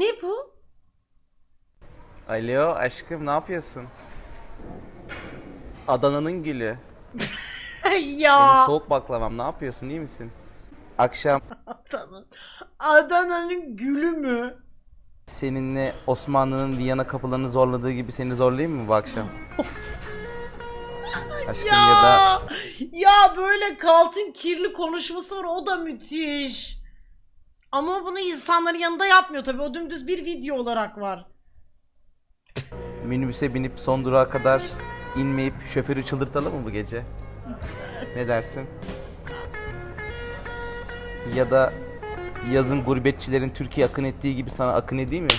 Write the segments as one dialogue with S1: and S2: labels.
S1: Ne bu?
S2: Alo aşkım ne yapıyorsun? Adana'nın gülü.
S1: ya.
S2: Benim soğuk baklavam ne yapıyorsun iyi misin? Akşam
S1: Adana. Adana'nın gülü mü?
S2: seninle Osmanlı'nın Viyana kapılarını zorladığı gibi seni zorlayayım mı bu akşam? Aşkım ya, da
S1: Ya. Ya böyle Kalt'ın kirli konuşması var o da müthiş. Ama bunu insanların yanında yapmıyor tabii. O dümdüz bir video olarak var.
S2: minibüse binip son durağa kadar inmeyip şoförü çıldırtalım mı bu gece? Ne dersin? Ya da yazın gurbetçilerin Türkiye akın ettiği gibi sana akın edeyim mi?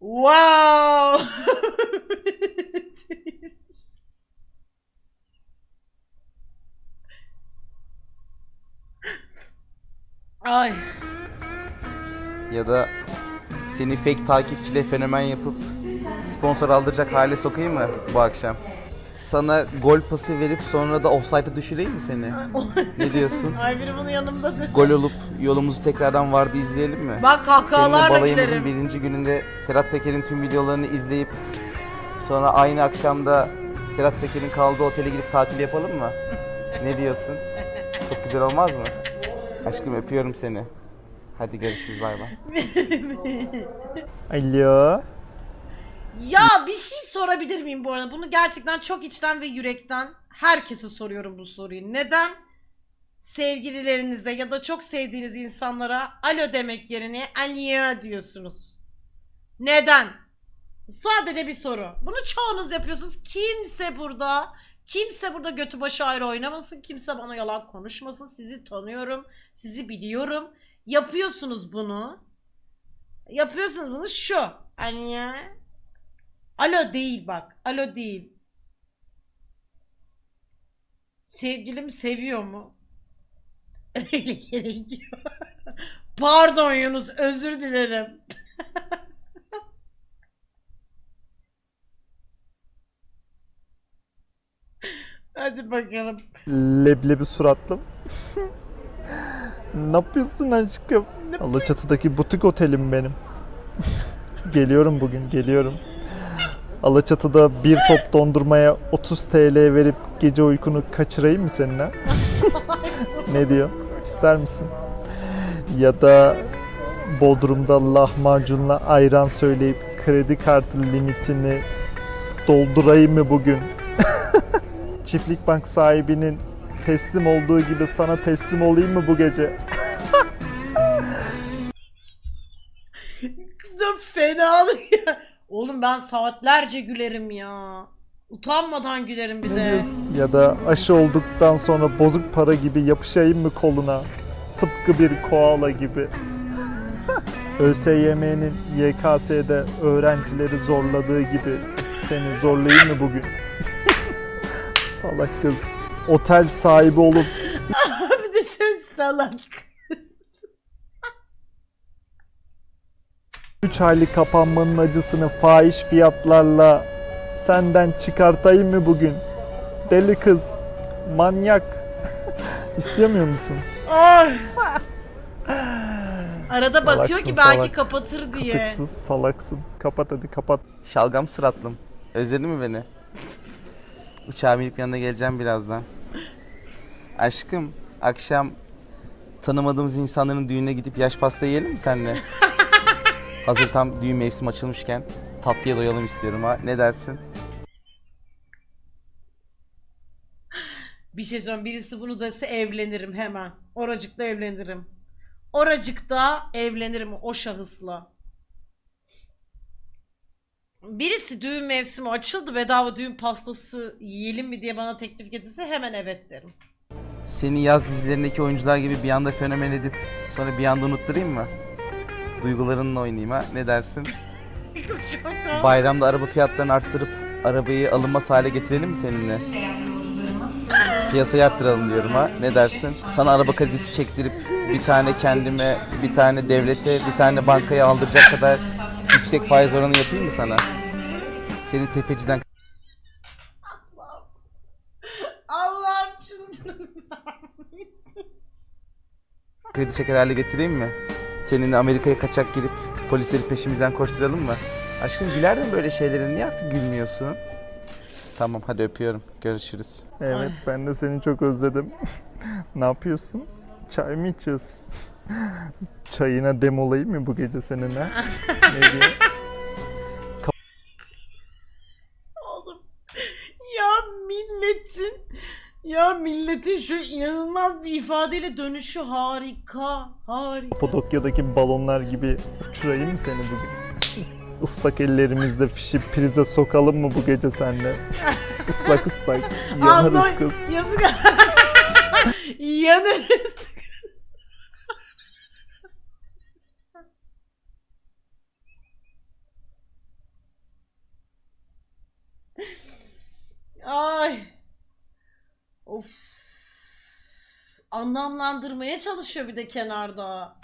S1: Wow. Ay.
S2: Ya da seni fake takipçiyle fenomen yapıp sponsor aldıracak hale sokayım mı bu akşam? Sana gol pası verip sonra da offside'a düşüreyim mi seni? Ne diyorsun?
S1: Ay biri bunun yanımda desin.
S2: Gol olup yolumuzu tekrardan vardı izleyelim mi?
S1: Bak
S2: Seninle
S1: kahkahalarla
S2: balayımızın
S1: gülerim.
S2: birinci gününde Serhat Peker'in tüm videolarını izleyip sonra aynı akşamda Serhat Peker'in kaldığı otele gidip tatil yapalım mı? Ne diyorsun? Çok güzel olmaz mı? Aşkım öpüyorum seni. Hadi görüşürüz bay bay.
S3: Alo.
S1: Ya bir şey sorabilir miyim bu arada? Bunu gerçekten çok içten ve yürekten herkese soruyorum bu soruyu. Neden sevgililerinize ya da çok sevdiğiniz insanlara alo demek yerine alo diyorsunuz? Neden? Sadece bir soru. Bunu çoğunuz yapıyorsunuz. Kimse burada kimse burada götü başı ayrı oynamasın. Kimse bana yalan konuşmasın. Sizi tanıyorum. Sizi biliyorum. Yapıyorsunuz bunu. Yapıyorsunuz bunu şu. Alo. Alo değil bak. Alo değil. Sevgilim seviyor mu? Öyle gerekiyor. Pardon Yunus özür dilerim. Hadi bakalım.
S3: Leblebi suratlım. ne yapıyorsun aşkım? Alaçatı'daki butik otelim benim. geliyorum bugün, geliyorum. Alaçatı'da bir top dondurmaya 30 TL verip gece uykunu kaçırayım mı seninle? ne diyor? İster misin? Ya da Bodrum'da lahmacunla ayran söyleyip kredi kartı limitini doldurayım mı bugün? Çiftlik bank sahibinin teslim olduğu gibi sana teslim olayım mı bu gece?
S1: Kızım fenalık ya. Oğlum ben saatlerce gülerim ya. Utanmadan gülerim bir de.
S3: Ya da aşı olduktan sonra bozuk para gibi yapışayım mı koluna? Tıpkı bir koala gibi. ÖSYM'nin YKS'de öğrencileri zorladığı gibi seni zorlayayım mı bugün? Salak kız. Otel sahibi olup
S1: bir de söz salak.
S3: 3 aylık kapanmanın acısını fahiş fiyatlarla senden çıkartayım mı bugün? Deli kız, manyak. İstemiyor musun?
S1: Ay. Arada bakıyor
S3: Salaksın,
S1: ki belki
S3: salak.
S1: kapatır diye.
S3: Katıksız salaksın. Kapat hadi kapat.
S2: Şalgam sıratlım. Özledin mi beni? Uçağa binip yanına geleceğim birazdan. Aşkım, akşam tanımadığımız insanların düğününe gidip yaş pasta yiyelim mi seninle? Hazır tam düğün mevsim açılmışken tatlıya doyalım istiyorum ha. Ne dersin?
S1: Bir söyleyeyim birisi bunu dese evlenirim hemen. Oracıkta evlenirim. Oracıkta evlenirim o şahısla. Birisi düğün mevsimi açıldı bedava düğün pastası yiyelim mi diye bana teklif getirse hemen evet derim.
S2: Seni yaz dizilerindeki oyuncular gibi bir anda fenomen edip sonra bir anda unutturayım mı? Duygularınla oynayayım ha. Ne dersin? Bayramda araba fiyatlarını arttırıp arabayı alınmaz hale getirelim mi seninle? Piyasayı arttıralım diyorum ha. Ne dersin? Sana araba kredisi çektirip bir tane kendime, bir tane devlete, bir tane bankaya aldıracak kadar yüksek faiz oranı yapayım mı sana? Seni tefeciden
S1: Allah'ım çıldırdım.
S2: kredi çeker hale getireyim mi? Seninle Amerika'ya kaçak girip polisleri peşimizden koşturalım mı? Aşkım gülerdin böyle şeylere niye artık gülmüyorsun? Tamam hadi öpüyorum. Görüşürüz.
S3: Evet
S1: Ay.
S3: ben de seni çok özledim. ne yapıyorsun? Çay mı içiyorsun? Çayına demolayayım mı bu gece seninle? ne diyor?
S1: Oğlum ya milletin ya milletin şu inanılmaz bir ifadeyle dönüşü harika harika.
S3: Kapadokya'daki balonlar gibi uçurayım mı seni bugün? Islak ellerimizle fişi prize sokalım mı bu gece senle? Islak ıslak.
S1: Allah
S3: Yanarız kız.
S1: yazık. Yanarız. Ay. Of. Anlamlandırmaya çalışıyor bir de kenarda.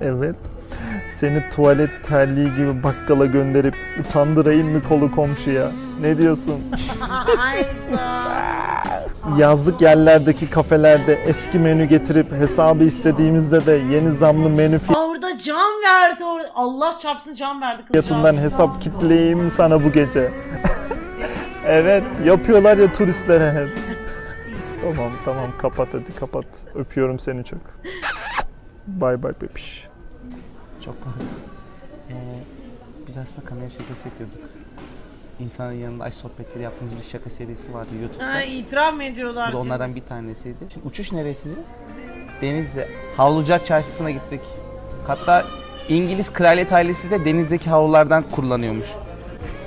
S3: Evet. Seni tuvalet terliği gibi bakkala gönderip utandırayım mı kolu komşuya? Ne diyorsun? Yazlık yerlerdeki kafelerde eski menü getirip hesabı istediğimizde de yeni zamlı menü
S1: Aa, orada can verdi orada. Allah çarpsın can verdi
S3: fiyatından hesap kitleyeyim sana bu gece. evet yapıyorlar ya turistlere hep. Tamam tamam kapat hadi kapat. Öpüyorum seni çok. Bay bay bebiş.
S2: Çok komik. Ee, biz aslında kamera şakası yapıyorduk. İnsanın yanında aşk sohbetleri yaptığımız bir şaka serisi vardı YouTube'da.
S1: Ha, itiraf mı ediyorlar?
S2: Bu da onlardan bir tanesiydi. Şimdi uçuş nereye sizin? Denizli. Havlucak çarşısına gittik. Hatta İngiliz kraliyet ailesi de denizdeki havlulardan kullanıyormuş.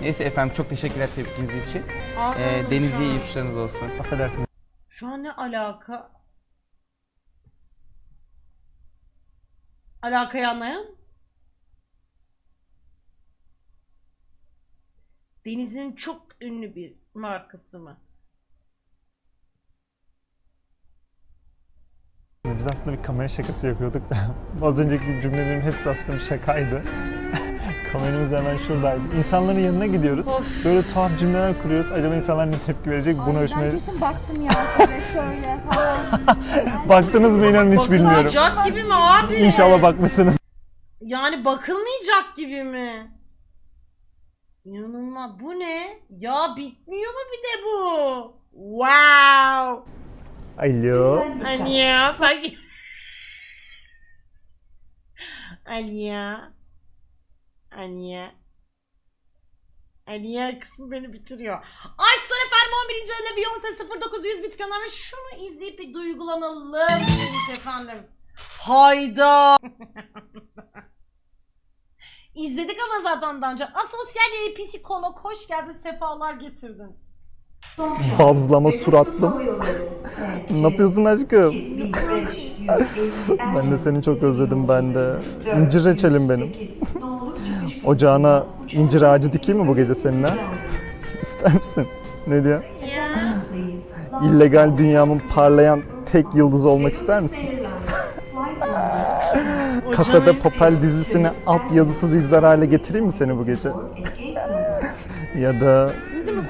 S2: Neyse efendim çok teşekkürler tepkiniz için. Ee, Denizli'ye iyi uçuşlarınız olsun.
S3: Affedersin.
S1: Şu an ne alaka? Alakayı anlayan? Deniz'in çok ünlü bir markası mı?
S3: Biz aslında bir kamera şakası yapıyorduk da az önceki cümlelerin hepsi aslında bir şakaydı. Kameramız hemen şuradaydı. İnsanların yanına gidiyoruz.
S1: Of.
S3: Böyle tuhaf cümleler kuruyoruz. Acaba insanlar ne tepki verecek? Bunu
S4: Ay,
S3: ölçmeye...
S4: Ben kesin baktım ya size şöyle falan.
S3: Baktınız mı inanın hiç bilmiyorum.
S1: Bakılmayacak gibi mi abi?
S3: İnşallah bakmışsınız.
S1: Yani bakılmayacak gibi mi? İnanılmaz. Bu ne? Ya bitmiyor mu bir de bu? Wow.
S3: Alo.
S1: Aliya fark Aliya Aliya Aliya kısmı beni bitiriyor. Ay sana efendim 11. ayında Beyoncé 0900 bit göndermiş. Şunu izleyip bir duygulanalım demiş efendim. Hayda. İzledik ama zaten daha önce. Asosyal ve psikolog hoş geldin sefalar getirdin.
S3: Bazlama suratlım. Ne yapıyorsun aşkım? Ben de seni çok özledim ben de. İncir reçelim benim. Ocağına incir ağacı dikeyim mi bu gece seninle? İster misin? Ne diyor? İllegal dünyamın parlayan tek yıldızı olmak ister misin? Kasada Papel dizisini alt yazısız izler hale getireyim mi seni bu gece? Ya da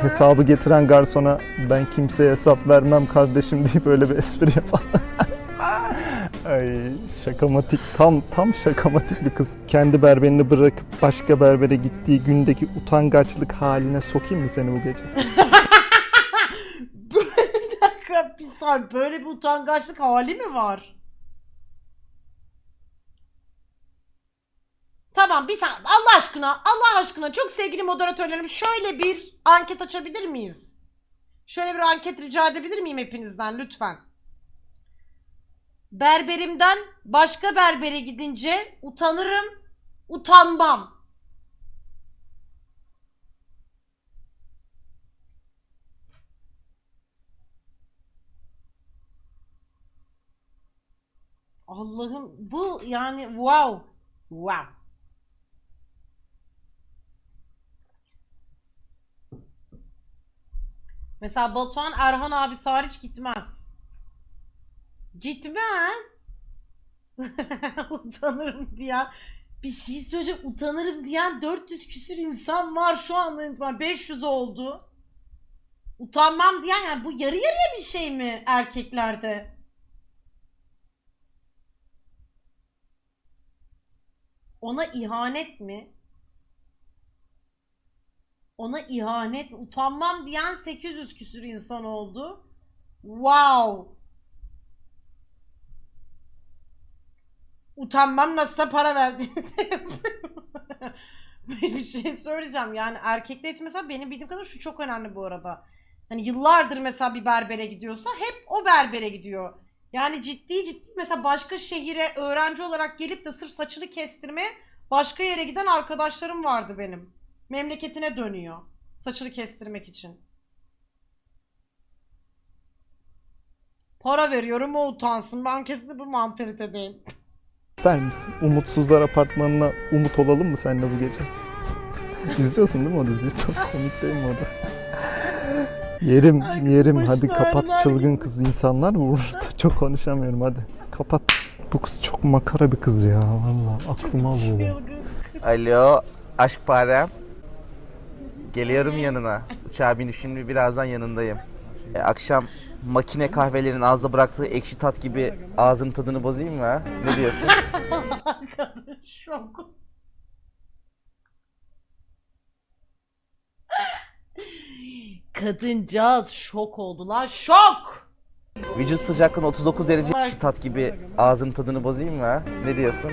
S3: hesabı getiren garsona ben kimseye hesap vermem kardeşim deyip böyle bir espri yapalım. Ay şakamatik tam tam şakamatik bir kız. Kendi berberini bırakıp başka berbere gittiği gündeki utangaçlık haline sokayım mı seni bu gece?
S1: Böyle bir dakika bir saniye böyle bir utangaçlık hali mi var? Tamam bir saniye Allah aşkına Allah aşkına çok sevgili moderatörlerim şöyle bir anket açabilir miyiz? Şöyle bir anket rica edebilir miyim hepinizden lütfen? Berberimden başka berbere gidince utanırım, utanmam. Allah'ım bu yani wow. Wow. Mesela Batuhan Erhan abi hariç gitmez. Gitmez. Utanırım diyen bir şey söyleyeceğim utanırım diyen 400 küsür insan var şu itibaren 500 oldu. Utanmam diyen yani bu yarı yarıya bir şey mi erkeklerde? Ona ihanet mi? Ona ihanet mi? Utanmam diyen 800 küsür insan oldu. Wow. Utanmam nasılsa para verdiğimde bir şey söyleyeceğim. Yani erkekler için mesela benim bildiğim kadar şu çok önemli bu arada. Hani yıllardır mesela bir berbere gidiyorsa hep o berbere gidiyor. Yani ciddi ciddi mesela başka şehire öğrenci olarak gelip de sırf saçını kestirmeye başka yere giden arkadaşlarım vardı benim. Memleketine dönüyor. Saçını kestirmek için. Para veriyorum o utansın. Ben kesinlikle bu mantalitedeyim.
S3: İster misin? Umutsuzlar Apartmanı'na umut olalım mı seninle bu gece? İzliyorsun değil mi o diziyi? Çok komik değil mi o da? Yerim,
S1: Ay,
S3: yerim. Hadi kapat
S1: ağrılar
S3: çılgın kız insanlar vurur. Çok konuşamıyorum hadi. Kapat. Bu kız çok makara bir kız ya. Vallahi aklıma.
S1: Çılgın.
S2: Alo, aşk parem. Geliyorum yanına. Uçağa binip şimdi birazdan yanındayım. E, akşam makine kahvelerin ağızda bıraktığı ekşi tat gibi ağzının tadını bozayım mı ha? Ne diyorsun?
S1: Kadın şok. Kadıncağız şok oldular. Şok!
S2: Vücut sıcaklığın 39 derece ekşi tat gibi ağzının tadını bozayım mı ha? Ne diyorsun?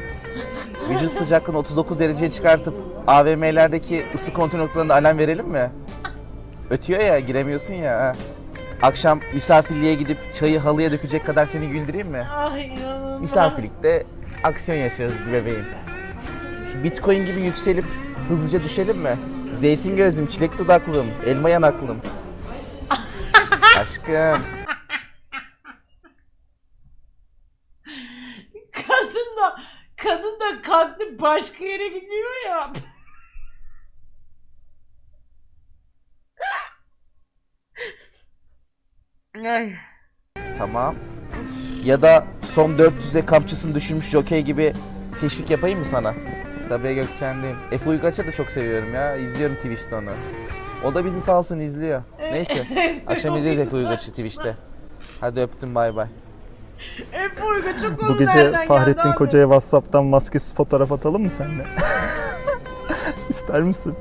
S2: Vücut sıcaklığını 39 dereceye çıkartıp AVM'lerdeki ısı kontrol noktalarında alarm verelim mi? Ötüyor ya giremiyorsun ya. ha. Akşam misafirliğe gidip çayı halıya dökecek kadar seni güldüreyim mi?
S1: Ay inanılmaz.
S2: Misafirlikte aksiyon yaşarız bebeğim. Bitcoin gibi yükselip hızlıca düşelim mi? Zeytin gözlüm, çilek dudaklım, elma yanaklım. Aşkım.
S1: Kadın da kadın da kalktı başka yere gidiyor ya. Ay.
S2: Tamam. Ya da son 400'e kamçısını düşürmüş jokey gibi teşvik yapayım mı sana? Tabii Gökçen'deyim. Efe Uygaç'ı da çok seviyorum ya. İzliyorum Twitch'te onu. O da bizi sağ olsun izliyor. Neyse. Akşam izleyeceğiz Efe Uygaç'ı Twitch'te. Hadi öptüm bay bay.
S1: Efe Uyga çok
S3: Bu gece
S1: nereden geldi
S3: Fahrettin
S1: abi?
S3: Koca'ya Whatsapp'tan maskesiz fotoğraf atalım mı seninle? İster misin?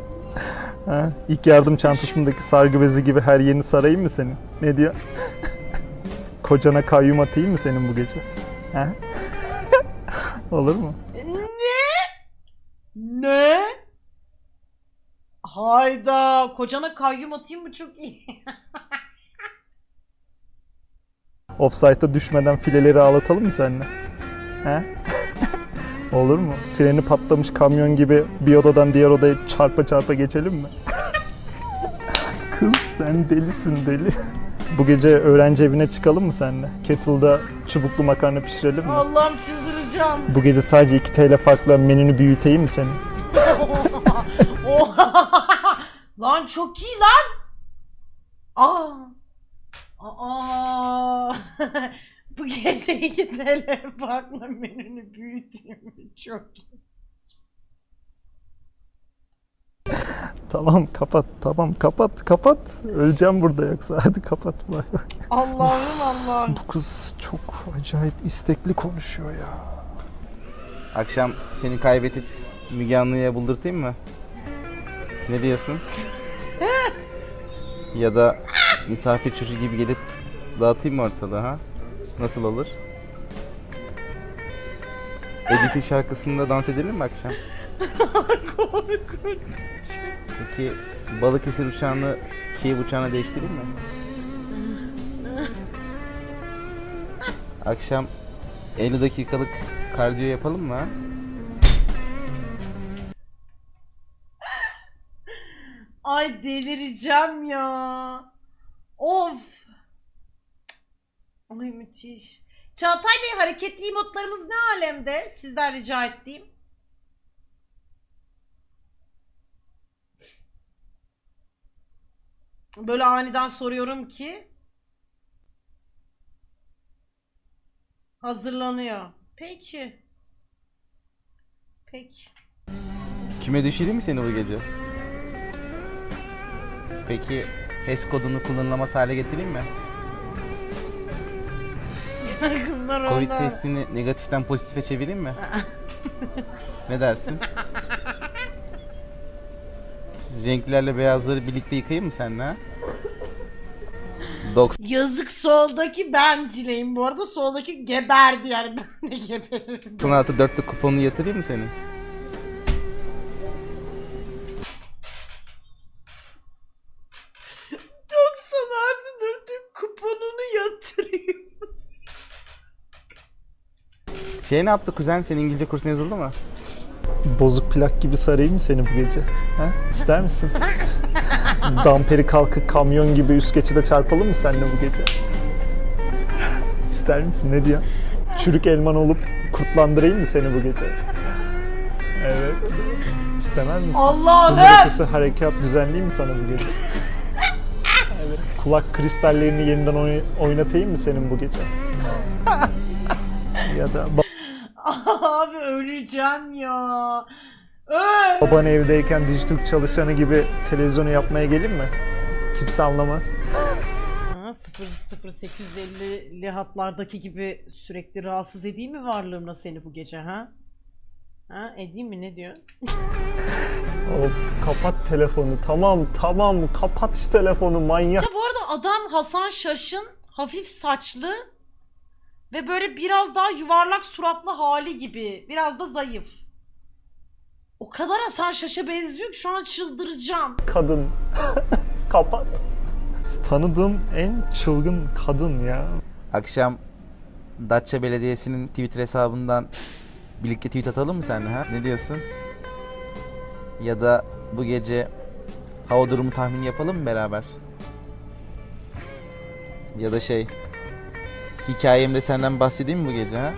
S3: Ha? İlk yardım çantasındaki sargı bezi gibi her yerini sarayım mı senin? Ne diyor? Kocana kayyum atayım mı senin bu gece? Ha? Olur mu?
S1: Ne? Hayda. Kocana kayyum atayım mı çok iyi.
S3: Offside'a düşmeden fileleri ağlatalım mı seninle? He? Olur mu? Freni patlamış kamyon gibi bir odadan diğer odaya çarpa çarpa geçelim mi? Kız sen delisin deli. Bu gece öğrenci evine çıkalım mı seninle? Kettle'da çubuklu makarna pişirelim mi?
S1: Allah'ım çıldıracağım.
S3: Bu gece sadece 2 TL farkla menünü büyüteyim mi senin?
S1: Lan çok iyi lan. Aa. Aa. TL farklı menünü büyüteyim. Çok iyi.
S3: Tamam kapat tamam kapat kapat. Öleceğim burada yoksa hadi kapat. Bay bay.
S1: Allah'ım Allah'ım.
S3: Bu kız çok acayip istekli konuşuyor ya.
S2: Akşam seni kaybedip Müge Anlı'ya buldurtayım mı? Ne diyorsun? ya da misafir çocuğu gibi gelip dağıtayım mı ortalığı ha? Nasıl olur? Edis'in şarkısında dans edelim mi akşam? Peki Balıkesir uçağını Kiev uçağına değiştireyim mi? Akşam 50 dakikalık kardiyo yapalım mı?
S1: Ay delireceğim ya. Of. Ay müthiş. Çağatay Bey hareketli emotlarımız ne alemde? Sizden rica ettiğim. Böyle aniden soruyorum ki. Hazırlanıyor. Peki. Peki.
S2: Kime düşüreyim mi seni bu gece? Peki HES kodunu kullanılamaz hale getireyim mi?
S1: Kızlar
S2: Covid
S1: onlar.
S2: testini negatiften pozitife çevireyim mi? ne dersin? Renklerle beyazları birlikte yıkayayım mı seninle ha? 90
S1: Yazık soldaki bencileyim bu arada soldaki geberdi yani ben de geberirdim.
S2: artı 4'lük kuponunu yatırayım mı senin? Şey ne yaptı kuzen? Senin İngilizce kursuna yazıldı mı?
S3: Bozuk plak gibi sarayım mı seni bu gece? Ha? İster misin? Damperi kalkıp kamyon gibi üst geçide çarpalım mı seninle bu gece? İster misin? Ne diyor? Çürük elman olup kurtlandırayım mı seni bu gece? Evet. İstemez misin?
S1: Allah'ım!
S3: Sınır ötesi harekat düzenleyeyim mi sana bu gece? Evet. Kulak kristallerini yeniden oy- oynatayım mı senin bu gece? ya da
S1: Abi öleceğim ya. Öl.
S3: Baban evdeyken Dijitürk çalışanı gibi televizyonu yapmaya gelin mi? Kimse anlamaz.
S1: Ha, 0 0850'li hatlardaki gibi sürekli rahatsız edeyim mi varlığımla seni bu gece ha? Ha edeyim mi ne diyor?
S3: Of kapat telefonu. Tamam tamam kapat şu telefonu manyak.
S1: Ya bu arada adam Hasan Şaş'ın hafif saçlı ve böyle biraz daha yuvarlak suratlı hali gibi. Biraz da zayıf. O kadar Hasan Şaş'a benziyor ki şu an çıldıracağım.
S3: Kadın. kapat. Tanıdığım en çılgın kadın ya.
S2: Akşam Datça Belediyesi'nin Twitter hesabından birlikte tweet atalım mı seninle ha? Ne diyorsun? Ya da bu gece hava durumu tahmini yapalım mı beraber? Ya da şey hikayemde senden bahsedeyim mi bu gece ha?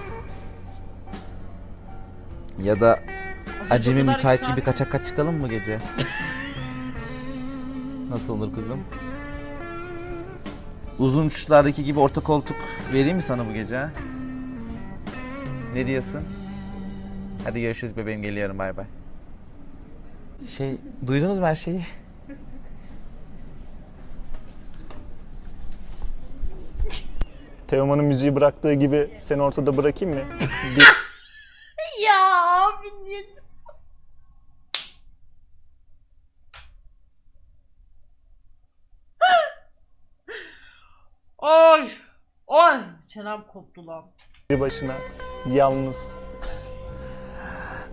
S2: Ya da acemi müteahhit gibi kaçak kaç çıkalım mı gece? Nasıl olur kızım? Uzun uçuşlardaki gibi orta koltuk vereyim mi sana bu gece? ha? Ne diyorsun? Hadi görüşürüz bebeğim geliyorum bay bay. Şey duydunuz mu her şeyi?
S3: Teoman'ın müziği bıraktığı gibi seni ortada bırakayım mı? Bir
S1: Ya abi niye? Ay! Ay! Çenem koptu lan.
S3: bir başına yalnız.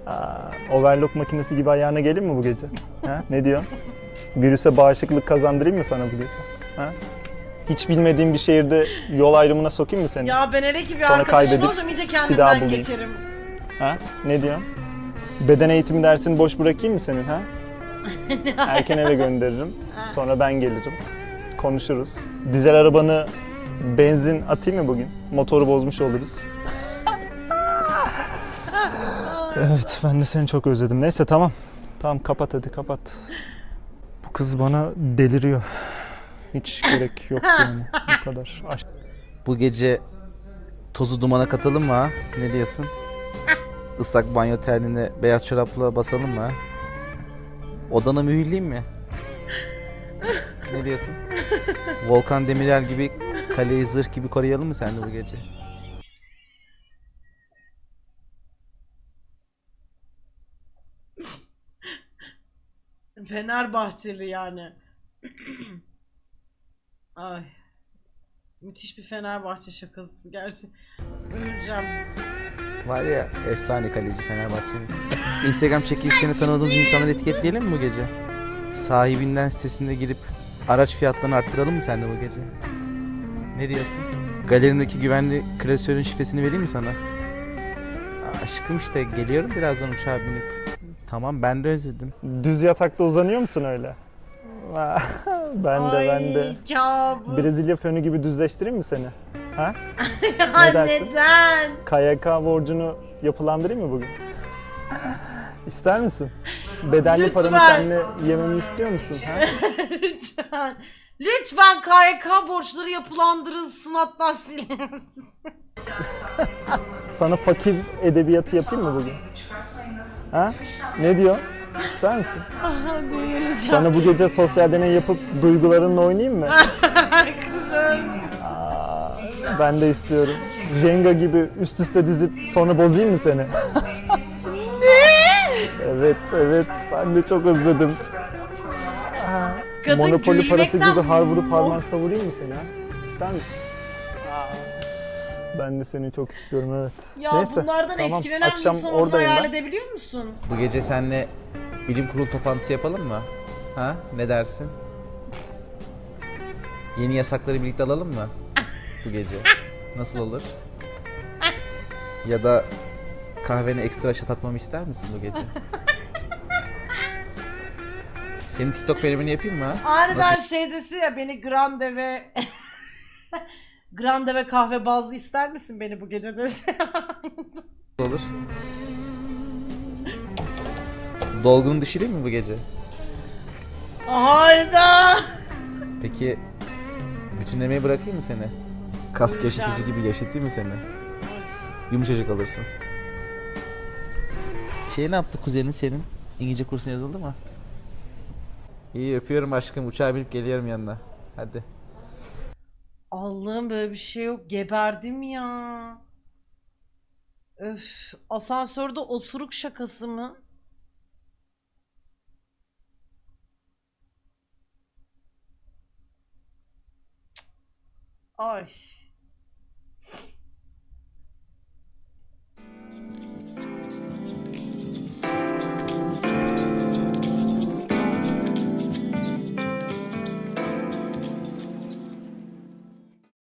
S3: Aa, overlock makinesi gibi ayağına gelin mi bu gece? Ha? Ne diyorsun? Virüse bağışıklık kazandırayım mı sana bu gece? Ha? Hiç bilmediğim bir şehirde yol ayrımına sokayım mı seni?
S1: Ya ben hele ki bir
S3: Sonra
S1: arkadaşım
S3: kaybedip
S1: iyice
S3: bir daha
S1: kendimden
S3: bulayım.
S1: geçerim.
S3: Ha? Ne diyorsun? Beden eğitimi dersini boş bırakayım mı senin ha? Erken eve gönderirim. Sonra ben gelirim. Konuşuruz. Dizel arabanı benzin atayım mı bugün? Motoru bozmuş oluruz. evet ben de seni çok özledim. Neyse tamam. Tamam kapat hadi kapat. Bu kız bana deliriyor. Hiç gerek yok yani. Bu kadar.
S2: Bu gece tozu dumana katalım mı ha? Ne diyorsun? Islak banyo terliğine beyaz çorapla basalım mı ha? Odana mühürleyeyim mi? Ne diyorsun? Volkan Demirel gibi kaleyi zırh gibi koruyalım mı sen de bu gece?
S1: Fenerbahçeli yani. Ay. Müthiş bir Fenerbahçe şakası gerçi. Öleceğim.
S2: Var ya efsane kaleci Fenerbahçe'nin. Instagram çekilişlerini tanıdığımız insanları etiketleyelim mi bu gece? Sahibinden sitesinde girip araç fiyatlarını arttıralım mı sen de bu gece? Ne diyorsun? Galerindeki güvenli klasörün şifresini vereyim mi sana? Aşkım işte geliyorum birazdan uçağa binip. Tamam ben de özledim.
S3: Düz yatakta uzanıyor musun öyle? Ben de
S1: Ay,
S3: ben de.
S1: kabus.
S3: Brezilya fönü gibi düzleştireyim mi seni? Ha? Ne dersin?
S1: neden?
S3: KYK borcunu yapılandırayım mı bugün? İster misin? Bedelli paramı
S1: Lütfen.
S3: seninle yememi istiyor musun? Ha?
S1: Lütfen. Lütfen KYK borçları yapılandırılsın hatta silinsin.
S3: Sana fakir edebiyatı yapayım mı bugün? Ha? Ne diyor? İster misin?
S1: Delireceğim.
S3: Sana bu gece sosyal deney yapıp duygularınla oynayayım mı?
S1: Kızım.
S3: Aa, ben de istiyorum. Jenga gibi üst üste dizip sonra bozayım mı seni? Evet, evet. Ben de çok özledim.
S1: Kadın
S3: Monopoly parası gibi har vurup harman savurayım mı seni ha? İster misin? Ben de seni çok istiyorum evet.
S1: Ya
S3: Neyse,
S1: bunlardan
S3: tamam.
S1: etkilenen bir insan olduğunu hayal edebiliyor musun?
S2: Bu gece seninle bilim kurulu toplantısı yapalım mı? Ha? Ne dersin? Yeni yasakları birlikte alalım mı? Bu gece. Nasıl olur? Ya da kahvene ekstra şat atmamı ister misin bu gece? Senin TikTok fenomeni yapayım mı?
S1: Aniden
S2: Nasıl
S1: şey ya beni grande ve grande ve kahve bazlı ister misin beni bu gece dese.
S2: olur? Dolgunu düşüreyim mi bu gece?
S1: Hayda.
S2: Peki bütünlemeyi bırakayım mı seni? Kas gevşetici gibi gevşeteyim mi seni? Yumuşacık alırsın. Şey ne yaptı kuzenin senin? İngilizce kursuna yazıldı mı? İyi öpüyorum aşkım. Uçağa binip geliyorum yanına. Hadi.
S1: Allah'ım böyle bir şey yok. Geberdim ya. Öf. Asansörde osuruk şakası mı? Cık. Ay.